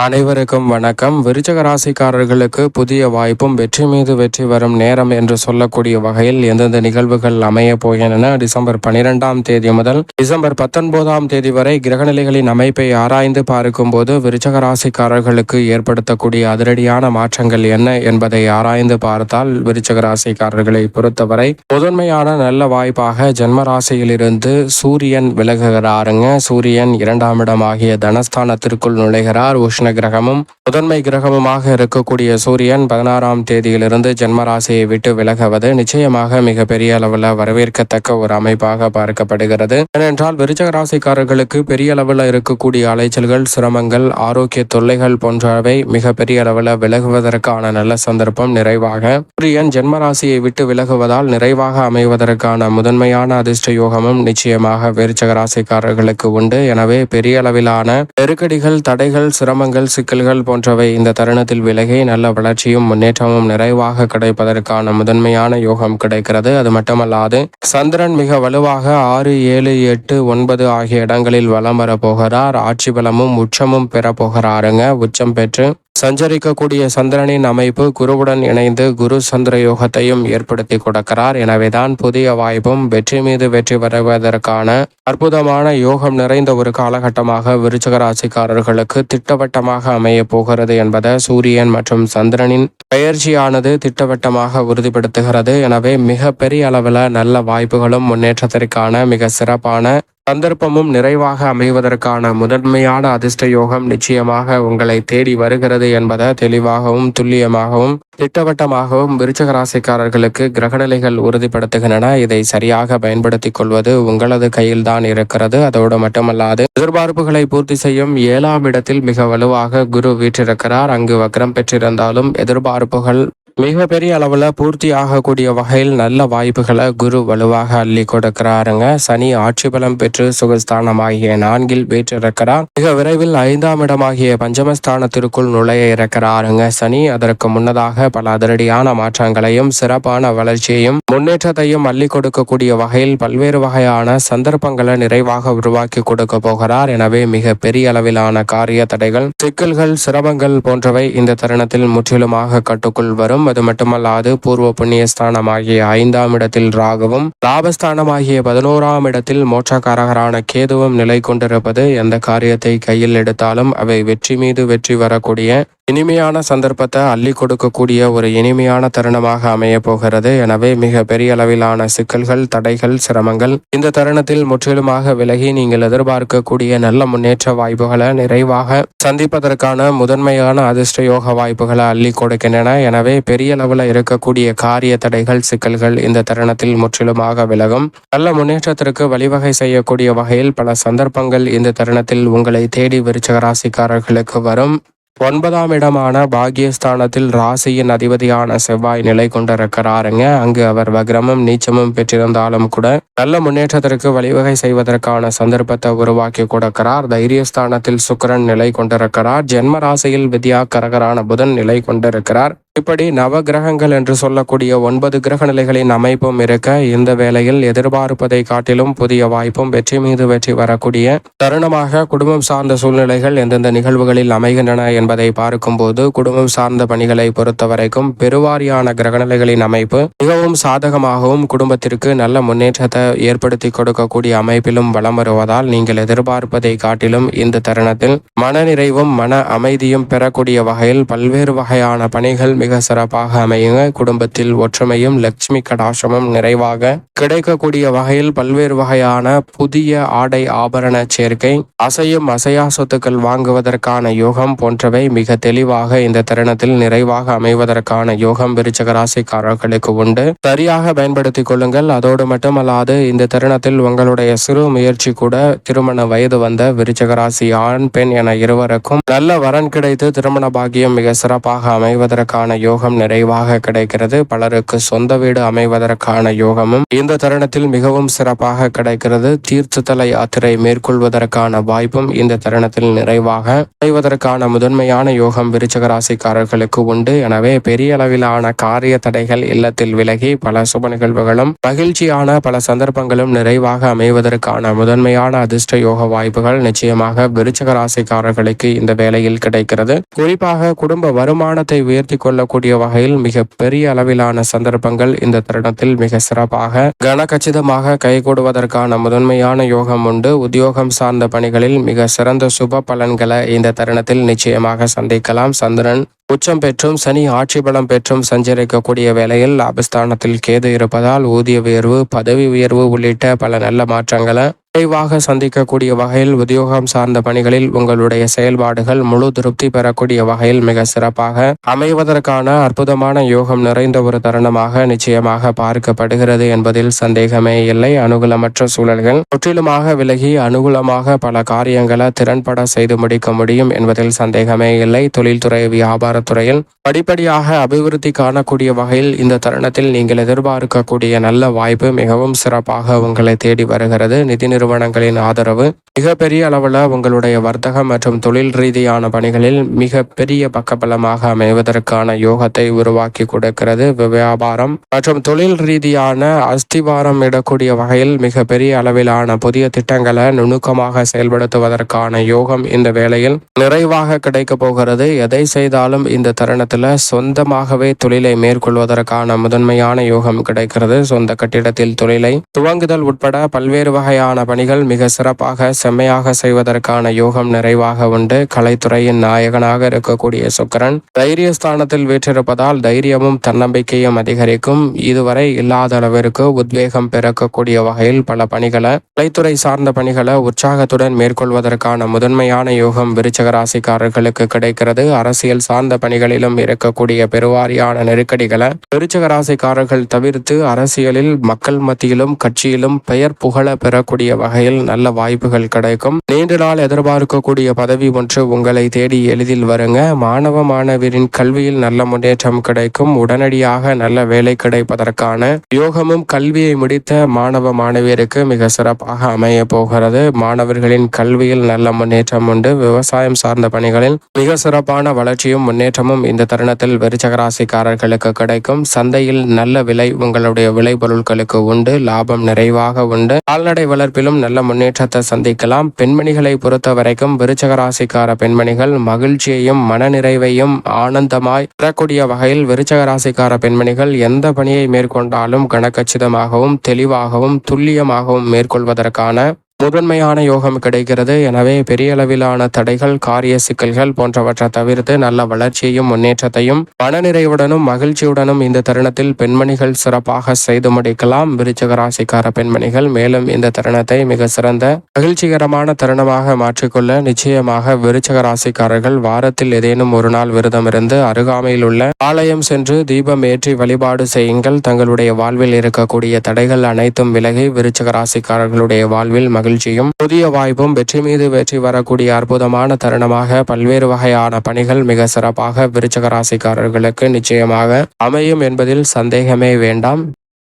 அனைவருக்கும் வணக்கம். விருச்சக ராசிக்காரர்களுக்கு புதிய வாய்ப்பும் வெற்றி மீது வெற்றி வரும் நேரம் என்று சொல்லக்கூடிய வகையில் எந்தெந்த நிகழ்வுகள் அமைய போகின்றன? டிசம்பர் பனிரெண்டாம் தேதி முதல் டிசம்பர் பத்தொன்பதாம் தேதி வரை கிரகநிலைகளின் அமைப்பை ஆராய்ந்து பார்க்கும்போது விருச்சக ராசிக்காரர்களுக்கு ஏற்படுத்தக்கூடிய அதிரடியான மாற்றங்கள் என்ன என்பதை ஆராய்ந்து பார்த்தால் விருச்சக ராசிக்காரர்களை பொறுத்தவரை முதன்மையான நல்ல வாய்ப்பாக ஜென்ம ராசியிலிருந்து சூரியன் விலகுகிறாருங்க. சூரியன் இரண்டாம் இடமாகிய தனஸ்தானத்திற்குள் நுழைகிறார். உஷ்ண கிரகமும் முதன்மை கிரகமுமாக இருக்கக்கூடிய சூரியன் பதினாறாம் தேதியிலிருந்து ஜென்ம ராசியை விட்டு விலகுவது நிச்சயமாக மிக பெரிய அளவில் வரவேற்கத்தக்க ஒரு அமைப்பாக பார்க்கப்படுகிறது. ஏனென்றால் விருச்சக ராசிக்காரர்களுக்கு பெரிய அளவில் இருக்கக்கூடிய அலைச்சல்கள் சிரமங்கள் ஆரோக்கிய தொல்லைகள் போன்றவை மிக பெரிய அளவில் விலகுவதற்கான நல்ல சந்தர்ப்பம் நிறைவாக சூரியன் ஜென்ம ராசியை விட்டு விலகுவதால் நிறைவாக அமைவதற்கான முதன்மையான அதிர்ஷ்ட யோகமும் நிச்சயமாக விருச்சக ராசிக்காரர்களுக்கு உண்டு. எனவே பெரிய அளவிலான நெருக்கடிகள் தடைகள் சிரமங்கள் சிக்கல்கள் போன்றவை இந்த தருணத்தில் விலகி நல்ல வளர்ச்சியும் முன்னேற்றமும் நிறைவாக கிடைப்பதற்கான முதன்மையான யோகம் கிடைக்கிறது. அது மட்டுமல்லாது சந்திரன் மிக வலுவாக ஆறு ஏழு எட்டு ஒன்பது ஆகிய இடங்களில் வலம் வரப்போகிறார். ஆட்சி பலமும் உச்சமும் பெற போகிறாருங்க உச்சம் பெற்று சஞ்சரிக்கக்கூடிய சந்திரனின் அமைப்பு குருவுடன் இணைந்து குரு சந்திர யோகத்தையும் ஏற்படுத்தி கொடுக்கிறார். எனவேதான் புதிய வாய்ப்பும் வெற்றி மீது வெற்றி வருவதற்கான அற்புதமான யோகம் நிறைந்த ஒரு காலகட்டமாக விருச்சக ராசிக்காரர்களுக்கு திட்டவட்டமாக அமைய போகிறது என்பதை சூரியன் மற்றும் சந்திரனின் பயிற்சியானது திட்டவட்டமாக உறுதிப்படுத்துகிறது. எனவே மிக பெரிய அளவில் நல்ல வாய்ப்புகளும் முன்னேற்றத்திற்கான மிக சிறப்பான சந்தர்ப்பமும் நிறைவாக அமைவதற்கான முதன்மையான அதிர்ஷ்ட யோகம் நிச்சயமாக உங்களை தேடி வருகிறது என்பதை தெளிவாகவும் துல்லியமாகவும் திட்டவட்டமாகவும் விருச்சக ராசிக்காரர்களுக்கு கிரகநிலைகள் உறுதிப்படுத்துகின்றன. இதை சரியாக பயன்படுத்திக் கொள்வது உங்களது கையில்தான் இருக்கிறது. அதோடு மட்டுமல்லாது எதிர்பார்ப்புகளை பூர்த்தி செய்யும் ஏழாம் இடத்தில் மிக வலுவாக குரு வீற்றிருக்கிறார். அங்கு வக்ரம் பெற்றிருந்தாலும் எதிர்பார்ப்புகள் மிக பெரிய அளவில் பூர்த்தி ஆகக்கூடிய வகையில் நல்ல வாய்ப்புகளை குரு வலுவாக அள்ளி கொடுக்கிறாருங்க. சனி ஆட்சி பலம் பெற்று சுகஸ்தானமாகிய நான்கில் வீற்றிருக்கிறார். மிக விரைவில் ஐந்தாம் இடமாகிய பஞ்சமஸ்தானத்திற்குள் நுழைய இருக்கிறாருங்க. சனி அதற்கு முன்னதாக பல அதிரடியான மாற்றங்களையும் சிறப்பான வளர்ச்சியையும் முன்னேற்றத்தையும் அள்ளி கொடுக்கக்கூடிய வகையில் பல்வேறு வகையான சந்தர்ப்பங்களை நிறைவாக உருவாக்கி கொடுக்க போகிறார். எனவே மிக பெரிய அளவிலான காரிய தடைகள் சிக்கல்கள் சிரமங்கள் போன்றவை இந்த தருணத்தில் முற்றிலுமாக கட்டுக்குள் வரும். அது மட்டுமல்லாது பூர்வ புண்ணிய ஸ்தானமாகிய ஐந்தாம் இடத்தில் ராகுவும் லாபஸ்தானமாகிய பதினோராம் இடத்தில் மோட்சக்காரகரான கேதுவும் நிலை கொண்டிருப்பது எந்த காரியத்தை கையில் எடுத்தாலும் அவை வெற்றி மீது வெற்றி வரக்கூடிய இனிமையான சந்தர்ப்பத்தை அள்ளி கொடுக்கக்கூடிய ஒரு இனிமையான தருணமாக அமைய போகிறது. எனவே மிக பெரிய அளவிலான சிக்கல்கள் தடைகள் சிரமங்கள் இந்த தருணத்தில் முற்றிலுமாக விலகி நீங்கள் எதிர்பார்க்கக்கூடிய நல்ல முன்னேற்ற வாய்ப்புகளை நிறைவாக சந்திப்பதற்கான முதன்மையான அதிர்ஷ்ட யோக வாய்ப்புகளை அள்ளி கொடுக்கின்றன. எனவே பெரிய அளவில் இருக்கக்கூடிய காரிய தடைகள் சிக்கல்கள் இந்த தருணத்தில் முற்றிலுமாக விலகும். நல்ல முன்னேற்றத்திற்கு வழிவகை செய்யக்கூடிய வகையில் பல சந்தர்ப்பங்கள் இந்த தருணத்தில் உங்களை தேடி விருச்சக ராசிக்காரர்களுக்கு வரும். ஒன்பதாம் இடமான பாகியஸ்தானத்தில் ராசியின் அதிபதியான செவ்வாய் நிலை கொண்டிருக்கிறாருங்க. அங்கு அவர் வக்ரமும் நீச்சமும் பெற்றிருந்தாலும் கூட நல்ல முன்னேற்றத்திற்கு வழிவகை செய்வதற்கான சந்தர்ப்பத்தை உருவாக்கி கொடுக்கிறார். தைரியஸ்தானத்தில் சுக்கரன் நிலை கொண்டிருக்கிறார். ஜென்ம ராசியில் வித்யா கரகரான புதன் நிலை கொண்டிருக்கிறார். இப்படி நவ கிரகங்கள் என்று சொல்லக்கூடிய ஒன்பது கிரக நிலைகளின் அமைப்பும் இருக்க இந்த வேளையில் எதிர்பார்ப்பதை காட்டிலும் புதிய வாய்ப்பும் வெற்றி மீது வெற்றி வரக்கூடிய தருணமாக குடும்பம் சார்ந்த சூழ்நிலைகள் எந்தெந்த நிகழ்வுகளில் அமைகின்றன என்பதை பார்க்கும்போது குடும்பம் சார்ந்த பணிகளை பொறுத்தவரைக்கும் பெருவாரியான கிரகநிலைகளின் அமைப்பு மிகவும் சாதகமாகவும் குடும்பத்திற்கு நல்ல முன்னேற்றத்தை ஏற்படுத்தி கொடுக்கக்கூடிய அமைப்பிலும் வலம் வருவதால் நீங்கள் எதிர்பார்ப்பதை காட்டிலும் இந்த தருணத்தில் மனநிறைவும் மன அமைதியும் பெறக்கூடிய வகையில் பல்வேறு வகையான பணிகள் மிக சிறப்பாக அமையுங்க. குடும்பத்தில் ஒற்றுமையும் லட்சுமி கடாசமும் நிறைவாக கிடைக்கக்கூடிய வகையில் பல்வேறு வகையான புதிய ஆடை ஆபரண சேர்க்கை அசையும் அசையா சொத்துக்கள் வாங்குவதற்கான யோகம் போன்றவை மிக தெளிவாக இந்த தருணத்தில் நிறைவாக அமைவதற்கான யோகம் விருச்சக ராசிக்காரர்களுக்கு உண்டு. சரியாக பயன்படுத்திக் கொள்ளுங்கள். அதோடு மட்டுமல்லாது இந்த தருணத்தில் உங்களுடைய சிறு முயற்சி கூட திருமண வயது வந்த விருச்சக ராசி ஆண் பெண் என இருவருக்கும் நல்ல வரன் கிடைத்து திருமண பாக்கியம் மிக சிறப்பாக அமைவதற்கான அமைவதற்கான யோகம் நிறைவாக கிடைக்கிறது. பலருக்கு சொந்த வீடு அமைவதற்கான யோகமும் இந்த தருணத்தில் மிகவும் சிறப்பாக கிடைக்கிறது. தீர்த்ததல யாத்திரை மேற்கொள்வதற்கான வாய்ப்பும் இந்த தருணத்தில் நிறைவாக அமைவதற்கான முதன்மையான யோகம் விருச்சக ராசிக்காரர்களுக்கு உண்டு. எனவே பெரிய அளவிலான காரிய தடைகள் இல்லத்தில் விலகி பல சுப நிகழ்வுகளும் மகிழ்ச்சியான பல சந்தர்ப்பங்களும் நிறைவாக அமைவதற்கான முதன்மையான அதிர்ஷ்ட யோக வாய்ப்புகள் நிச்சயமாக விருச்சக ராசிக்காரர்களுக்கு இந்த வேலையில் கிடைக்கிறது. குறிப்பாக குடும்ப வருமானத்தை உயர்த்தி கொள்ளக்கூடிய வகையில் மிக பெரிய அளவிலான சந்தர்ப்பங்கள் இந்த தருணத்தில் மிக சிறப்பாக கனகச்சிதமாக கைகூடுவதற்கான முதன்மையான யோகம் உண்டு. உத்தியோகம் சார்ந்த பணிகளில் மிக சிறந்த சுப பலன்களை இந்த தருணத்தில் நிச்சயமாக சந்திக்கலாம். சந்திரன் உச்சம் பெற்றும் சனி ஆட்சி பலம் பெற்றும் சஞ்சரிக்கக்கூடிய வேளையில் லாபஸ்தானத்தில் கேது இருப்பதால் ஊதிய உயர்வு பதவி உயர்வு உள்ளிட்ட பல நல்ல மாற்றங்களை விரைவாக சந்திக்கக்கூடிய வகையில் உத்தியோகம் சார்ந்த பணிகளில் உங்களுடைய செயல்பாடுகள் முழு திருப்தி பெறக்கூடிய வகையில் மிக சிறப்பாக அமைவதற்கான அற்புதமான யோகம் நிறைந்த ஒரு தருணமாக நிச்சயமாக பார்க்கப்படுகிறது என்பதில் சந்தேகமே இல்லை. அனுகூலமற்ற சூழல்கள் முற்றிலுமாக விலகி அனுகூலமாக பல காரியங்களை திறன்பட செய்து முடிக்க முடியும் என்பதில் சந்தேகமே இல்லை. தொழில்துறை வியாபாரத்துறையில் படிப்படியாக அபிவிருத்தி காணக்கூடிய வகையில் இந்த தருணத்தில் நீங்கள் எதிர்பார்க்கக்கூடிய நல்ல வாய்ப்பு மிகவும் சிறப்பாக உங்களை தேடி வருகிறது. நிதி நிறுவனங்களின் ஆதரவு. மிகப்பெரிய அளவில் உங்களுடைய வர்த்தகம் மற்றும் தொழில் ரீதியான பணிகளில் மிக பெரிய பக்கபலமாக அமைவதற்கான யோகத்தை உருவாக்கி கொடுக்கிறது வியாபாரம். மற்றும் தொழில் ரீதியான அஸ்திவாரம் இடக்கூடிய வகையில் மிக பெரிய அளவிலான புதிய திட்டங்களை நுணுக்கமாக செயல்படுத்துவதற்கான யோகம் இந்த வேளையில் நிறைவாக கிடைக்க போகிறது. எதை செய்தாலும் இந்த தருணத்தில் சொந்தமாகவே தொழிலை மேற்கொள்வதற்கான முதன்மையான யோகம் கிடைக்கிறது. சொந்த கட்டிடத்தில் தொழிலை துவங்குதல் உட்பட பல்வேறு வகையான பணிகள் மிக சிறப்பாக செம்மையாக செய்வதற்கான யோகம் நிறைவாக உண்டு. கலைத்துறையின் நாயகனாக இருக்கக்கூடிய சுக்கரன் தைரிய ஸ்தானத்தில் வீற்றிருப்பதால் தைரியமும் தன்னம்பிக்கையும் அதிகரிக்கும். இதுவரை இல்லாத அளவிற்கு உத்வேகம் பிறக்கக்கூடிய வகையில் பல பணிகளை கலைத்துறை சார்ந்த பணிகளை உற்சாகத்துடன் மேற்கொள்வதற்கான முதன்மையான யோகம் விருச்சக ராசிக்காரர்களுக்கு கிடைக்கிறது. அரசியல் சார்ந்த பணிகளிலும் இருக்கக்கூடிய பெருவாரியான நெருக்கடிகளை விருச்சக ராசிக்காரர்கள் தவிர்த்து அரசியலில் மக்கள் மத்தியிலும் கட்சியிலும் பெயர் புகழ பெறக்கூடிய வகையில் நல்ல வாய்ப்புகள் கிடைக்கும். நீண்ட நாள் எதிர்பார்க்கக்கூடிய பதவி ஒன்று உங்களை தேடி எளிதில் வருங்க. மாணவ மாணவரின் கல்வியில் நல்ல முன்னேற்றம் கிடைக்கும். உடனடியாக நல்ல வேலை கிடைப்பதற்கான யோகமும் கல்வியை முடித்த மாணவ மாணவியருக்கு மிக சிறப்பாக அமைய போகிறது. மாணவர்களின் கல்வியில் நல்ல முன்னேற்றம் உண்டு. விவசாயம் சார்ந்த பணிகளில் மிக சிறப்பான வளர்ச்சியும் முன்னேற்றமும் இந்த தருணத்தில் விருச்சகராசிக்காரர்களுக்கு கிடைக்கும். சந்தையில் நல்ல விலை உங்களுடைய விளைபொருட்களுக்கு உண்டு. லாபம் நிறைவாக உண்டு. கால்நடை வளர்ப்பிலும் நல்ல முன்னேற்றத்தை சந்திக்கலாம். பெண்மணிகளை பொறுத்த வரைக்கும் விருச்சக ராசிக்கார பெண்மணிகள் மகிழ்ச்சியையும் மனநிறைவையும் ஆனந்தமாய் பெறக்கூடிய வகையில் விருச்சக ராசிக்கார பெண்மணிகள் எந்த பணியை மேற்கொண்டாலும் கனக்கச்சிதமாகவும் தெளிவாகவும் துல்லியமாகவும் மேற்கொள்வதற்கான முதன்மையான யோகம் கிடைக்கிறது. எனவே பெரிய அளவிலான தடைகள் காரிய சிக்கல்கள் போன்றவற்றை தவிர்த்து நல்ல வளர்ச்சியையும் முன்னேற்றத்தையும் மனநிறைவுடனும் மகிழ்ச்சியுடனும் இந்த தருணத்தில் பெண்மணிகள் சிறப்பாக செய்து முடிக்கலாம். விருச்சக ராசிக்கார பெண்மணிகள் மேலும் இந்த தருணத்தை மிக சிறந்த மகிழ்ச்சிகரமான தருணமாக மாற்றிக்கொள்ள நிச்சயமாக விருச்சக ராசிக்காரர்கள் வாரத்தில் ஏதேனும் ஒரு நாள் விரதம் இருந்து அருகாமையில் உள்ள ஆலயம் சென்று தீபம் ஏற்றி வழிபாடு செய்யுங்கள். தங்களுடைய வாழ்வில் இருக்கக்கூடிய தடைகள் அனைத்தும் விலகி விருச்சக ராசிக்காரர்களுடைய வாழ்வில் மகிழ்ச்சி மகிழ்ச்சியும் புதிய வாய்ப்பும் வெற்றி மீது வெற்றி வரக்கூடிய அற்புதமான தருணமாக பல்வேறு வகையான பணிகள் மிக சிறப்பாக விருச்சக ராசிக்காரர்களுக்கு நிச்சயமாக அமையும் என்பதில் சந்தேகமே வேண்டாம்.